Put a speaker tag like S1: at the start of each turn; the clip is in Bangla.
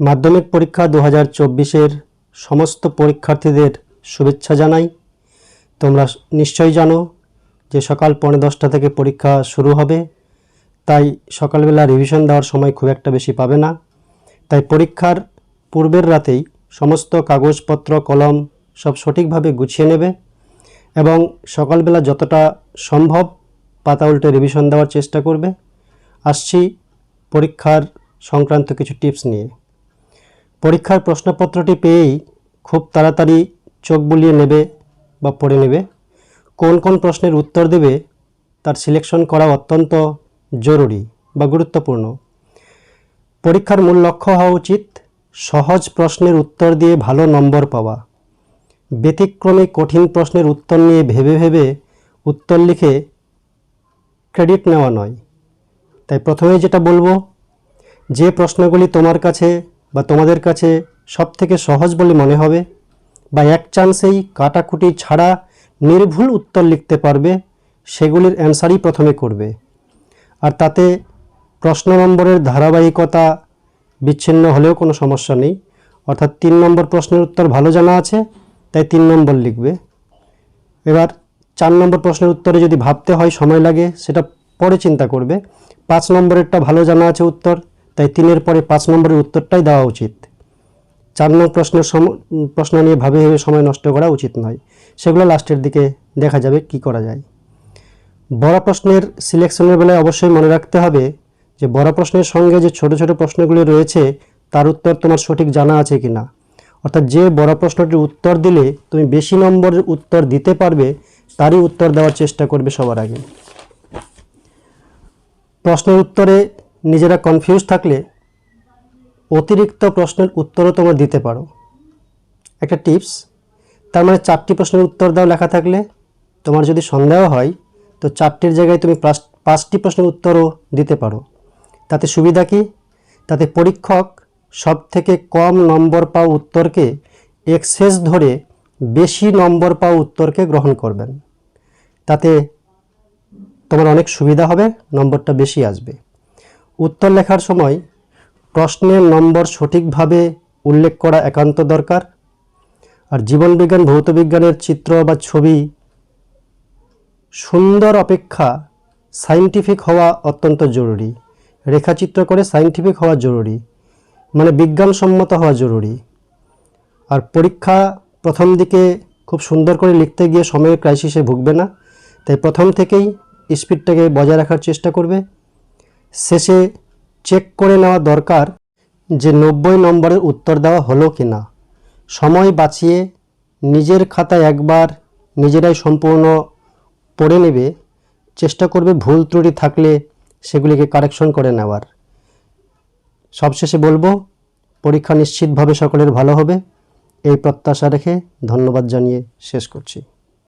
S1: মাধ্যমিক পরীক্ষা দু হাজার চব্বিশের সমস্ত পরীক্ষার্থীদের শুভেচ্ছা জানাই। তোমরা নিশ্চয়ই জানো যে সকাল পৌনে দশটা থেকে পরীক্ষা শুরু হবে। তাই সকালবেলা রিভিশন দেওয়ার সময় খুব একটা বেশি পাবে না। তাই পরীক্ষার পূর্বের রাতেই সমস্ত কাগজপত্র, কলম সব সঠিকভাবে গুছিয়ে নেবে এবং সকালবেলা যতটা সম্ভব পাতা উল্টে রিভিশন দেওয়ার চেষ্টা করবে। আসছি পরীক্ষার সংক্রান্ত কিছু টিপস নিয়ে। পরীক্ষার প্রশ্নপত্রটি পেয়েই খুব তাড়াতাড়ি চোখ বুলিয়ে নেবে বা পড়ে নেবে। কোন কোন প্রশ্নের উত্তর দেবে তার সিলেকশন করা অত্যন্ত জরুরি বা গুরুত্বপূর্ণ। পরীক্ষার মূল লক্ষ্য হওয়া উচিত সহজ প্রশ্নের উত্তর দিয়ে ভালো নম্বর পাওয়া। ব্যতিক্রমে কঠিন প্রশ্নের উত্তর নিয়ে ভেবে ভেবে উত্তর লিখে ক্রেডিট নেওয়া নয়। তাই প্রথমে যেটা বলব, যে প্রশ্নগুলি তোমার কাছে বা তোমাদের কাছে সব থেকে সহজ বলে মনে হবে? বা এক চান্সেই কাটাকুটি ছাড়া নির্ভুল উত্তর লিখতে পারবে? সেগুলির অ্যান্সারই প্রথমে করবে। আর তাতে প্রশ্ন নম্বরের ধারাবাহিকতা বিচ্ছিন্ন হলেও কোনো সমস্যা নেই। অর্থাৎ তিন নম্বর প্রশ্নের উত্তর ভালো জানা আছে, তাই তিন নম্বর লিখবে। এবার চার নম্বর প্রশ্নের উত্তরে যদি ভাবতে হয় সময় লাগে, সেটা পরে চিন্তা করবে। পাঁচ নম্বরেরটা ভালো জানা আছে উত্তর তাই তিনের পরে পাঁচ নম্বরের উত্তরটাই দেওয়া উচিত। চার নম্বর প্রশ্নের সম প্রশ্ন নিয়ে ভাবে ভেবে সময় নষ্ট করা উচিত নয়। সেগুলো লাস্টের দিকে দেখা যাবে কি করা যায়। বড় প্রশ্নের সিলেকশনের বেলায় অবশ্যই মনে রাখতে হবে যে, বড় প্রশ্নের সঙ্গে যে ছোট ছোট প্রশ্নগুলি রয়েছে, তার উত্তর তোমার সঠিক জানা আছে কি না অর্থাৎ যে বড় প্রশ্নটির উত্তর দিলে তুমি বেশি নম্বরের উত্তর দিতে পারবে, তারই উত্তর দেওয়ার চেষ্টা করবে সবার আগে। প্রশ্নের উত্তরে নিজেরা কনফিউজ থাকলে অতিরিক্ত প্রশ্নের উত্তরও তোমরা দিতে পারো। একটা টিপস তার মানে চারটি প্রশ্নের উত্তর দাও লেখা থাকলে। তোমার যদি সন্দেহ হয়, তো চারটির জায়গায় তুমি পাঁচটি প্রশ্নের উত্তরও দিতে পারো। তাতে সুবিধা কি? তাতে পরীক্ষক সব থেকে কম নম্বর পাওয়া উত্তরকে এক্সেস ধরে বেশি নম্বর পাওয়া উত্তরকে গ্রহণ করবেন। তাতে তোমার অনেক সুবিধা হবে, নম্বরটা বেশি আসবে। উত্তর লেখার সময় প্রশ্নের নম্বর সঠিকভাবে উল্লেখ করা একান্ত দরকার। আর জীবনবিজ্ঞান ভৌতবিজ্ঞানের চিত্র বা ছবি সুন্দর অপেক্ষা সাইন্টিফিক হওয়া অত্যন্ত জরুরি। রেখাচিত্র করে সাইন্টিফিক হওয়া জরুরি। মানে বিজ্ঞানসম্মত হওয়া জরুরি। আর পরীক্ষা প্রথম দিকে খুব সুন্দর করে লিখতে গিয়ে সময়ের ক্রাইসিসে ভুগবে না। তাই প্রথম থেকেই স্পিডটাকে বজায় রাখার চেষ্টা করবে। শেষে চেক করে নেওয়া দরকার যে নব্বই নম্বরের উত্তর দেওয়া হলো কি না সময় বাঁচিয়ে নিজের খাতায় একবার নিজেরাই সম্পূর্ণ পড়ে নেবে। চেষ্টা করবে ভুল ত্রুটি থাকলে সেগুলিকে কারেকশন করে নেওয়ার। সবশেষে বলব, পরীক্ষা নিশ্চিতভাবে সকলের ভালো হবে। এই প্রত্যাশা রেখে ধন্যবাদ জানিয়ে শেষ করছি।